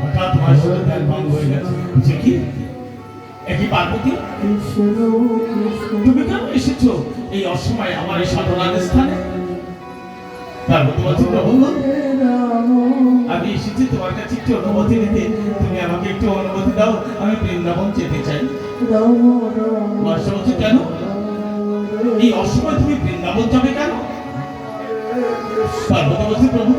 হঠাৎ পার্বতী? এসেছ এই অসময়ে আমার এই স্থানে? আমি এসেছি তোমার কাছে একটু অনুমতি নিতে। তুমি আমাকে একটু অনুমতি দাও, আমি বৃন্দাবন যেতে চাই। কেন? এই অসময়ে তুমি বৃন্দাবন যাবে কেন? পার্বতী বলছে, প্রভু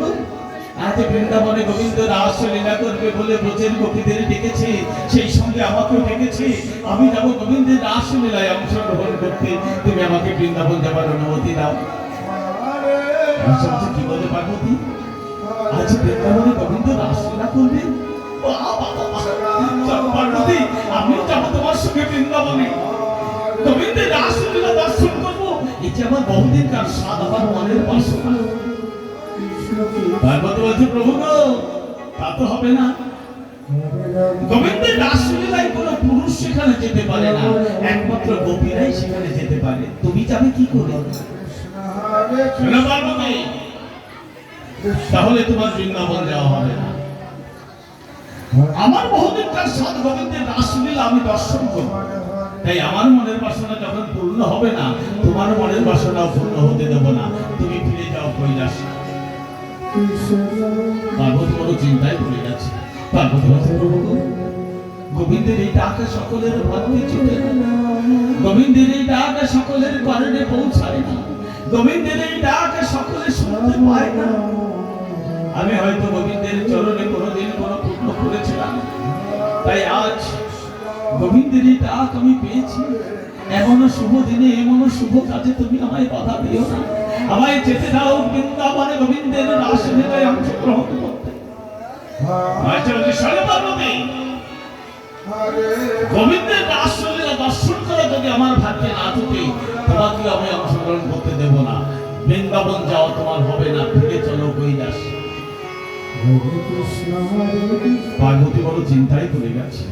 আজ বৃন্দাবনে গোবিন্দ রাস লীলা করবে বলে ব্রজের গোপীদের ডেকেছে, সেই সঙ্গে আমাকেও ডেকেছে। আমি যাব গোবিন্দের রাস লীলায় অংশগ্রহণ করতে। তুমি আমাকে বৃন্দাবন যাবার অনুমতি দাও। কি বলে পার্বতী? আজ বৃন্দাবনে গোবিন্দ রাস লীলা করবে? পার্বতী, আমিও যাব তোমার সঙ্গে বৃন্দাবনে। গোবিন্দের রাসলীলা দর্শন করব। যে আমার বহুদিন কার স্বাদ, আমার মনের বাসনা। পার্বতী বলছে, প্রভু গো, তা তো হবে না। গোবিন্দের পুরুষ সেখানে যেতে পারে না। একমাত্র গোপীরাই সেখানে যেতে পারে। তুমি যাবে কি করে? তাহলে তোমার বৃন্দাবন যাওয়া হবে না। আমার বহুদিন কার স্বাদ গোবিন্দের রাসলীলা আমি দর্শন করব তাই আমার মনের বাসনা যখন পূর্ণ হবে না, তোমার মনের বাসনাও পূর্ণ হতে দেব না। তুমি ফিরে যাও কৈলাস। পার্বতী বড় চিন্তায় পড়ে গেছে পার্বতী বলছে, "প্রভু গো, গোবিন্দের এই ডাকে সকলের কর্ণে পৌঁছায় না। গোবিন্দের এই ডাকে সকলে শুনতে পায় না। আমি হয়তো গোবিন্দের চরণে কোনোদিন কোনো পূর্ণ করেছিলাম। তাই আজ গোবিন্দের এই ডাক আমি পেয়েছি। এমনও শুভ দিনে এমনও শুভ কাজে তুমি আমায় বাধা দিও না। আমায় যেতে দাও বৃন্দাবনে গোবিন্দের রাসলীলায় অংশগ্রহণ করতে। আচ্ছা গোবিন্দের রাসলীলা দর্শন করে যদি আমার ভাগ্যে না থাকে তোমাকে আমি অংশগ্রহণ করতে দেব না। বৃন্দাবন যাওয়া তোমার হবে না ফিরে চলো কৈলাস। পার্বতী বড় চিন্তায় পড়ে গেছে।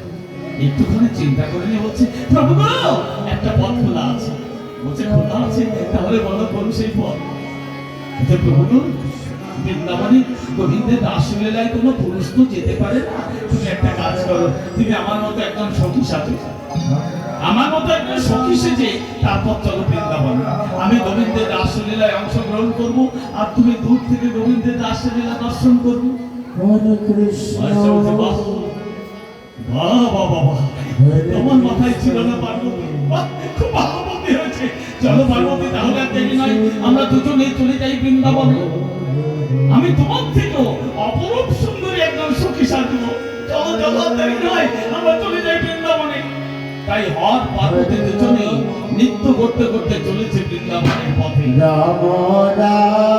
একটুখানি চিন্তা করে নিয়ে বলছে প্রভু একটা পথ খোলা আছে। বলছে খোলা আছে তাহলে বলো কোন সেই পথ। বৃন্দাবনে গোবিন্দের রাসলীলায় কোনো পুরুষ তো যেতে পারে না। তুমি একটা কাজ করো তুমি আমার মতো একজন সখী সাথে আমার মতো একজন সখী সেজে তারপর চলো বৃন্দাবন। আমি গোবিন্দের রাসলীলায় অংশগ্রহণ করব আর তুমি দূর থেকে গোবিন্দের রাসলীলা দর্শন করবে। বাহ। তোমার মাথায় ছিল না পার্বতী। বাহ, খুব ভালো। চলো পার্বতী, তাহলে আর দেরি নয়। আমরা দুজনে চলে যাই বৃন্দাবন। আমি তোমার অপরূপ সুন্দরী একজন সুখী সাধু। চলো চলো দেরি নয়। আমরা চলে যাই বৃন্দাবনে। তাই হর পার্বতী দুজনেই নৃত্য করতে করতে চলেছে বৃন্দাবনের পথে। রাম রাম।